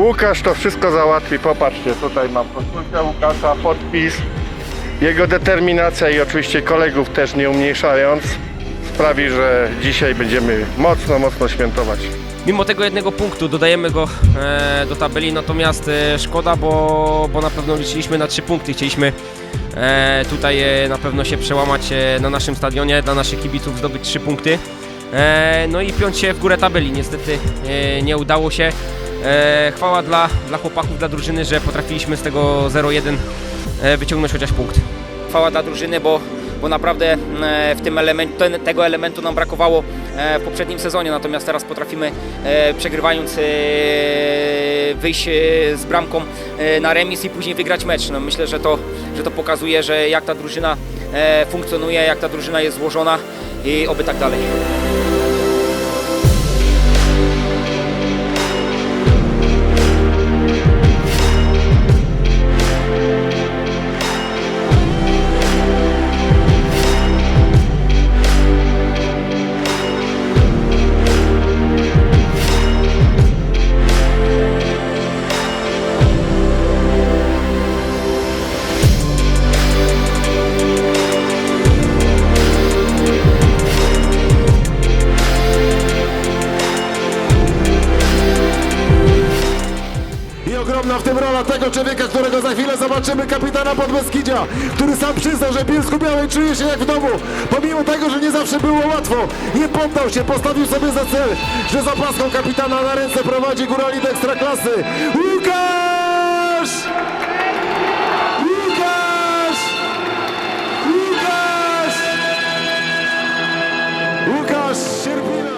Łukasz to wszystko załatwi. Popatrzcie, tutaj mam koszulkę Łukasza, podpis. Jego determinacja i oczywiście kolegów też nie umniejszając sprawi, że dzisiaj będziemy mocno, mocno świętować. Mimo tego jednego punktu dodajemy go e, do tabeli, natomiast e, szkoda, bo, bo na pewno liczyliśmy na trzy punkty. Chcieliśmy e, tutaj e, na pewno się przełamać e, na naszym stadionie, dla naszych kibiców zdobyć trzy punkty. E, no i piąć się w górę tabeli. Niestety e, nie udało się. E, chwała dla, dla chłopaków, dla drużyny, że potrafiliśmy z tego 0-1 e, wyciągnąć chociaż punkt. chwała dla drużyny, bo, bo naprawdę e, w tym elemencie, ten, tego elementu nam brakowało e, w poprzednim sezonie, natomiast teraz potrafimy przegrywając wyjść z bramką na remis i później wygrać mecz. No, myślę, że to, że to pokazuje, że jak ta drużyna funkcjonuje, jak ta drużyna jest złożona i oby tak dalej. I ogromna w tym rola tego człowieka, którego za chwilę zobaczymy, kapitana Podbeskidzia, który sam przyznał, że Bielsku Białej czuje się jak w domu, pomimo tego, że nie zawsze było łatwo. Nie poddał się, postawił sobie za cel, że za paską kapitana na ręce prowadzi górali do Ekstraklasy. Łukasz! Łukasz! Łukasz! Łukasz Sierpina!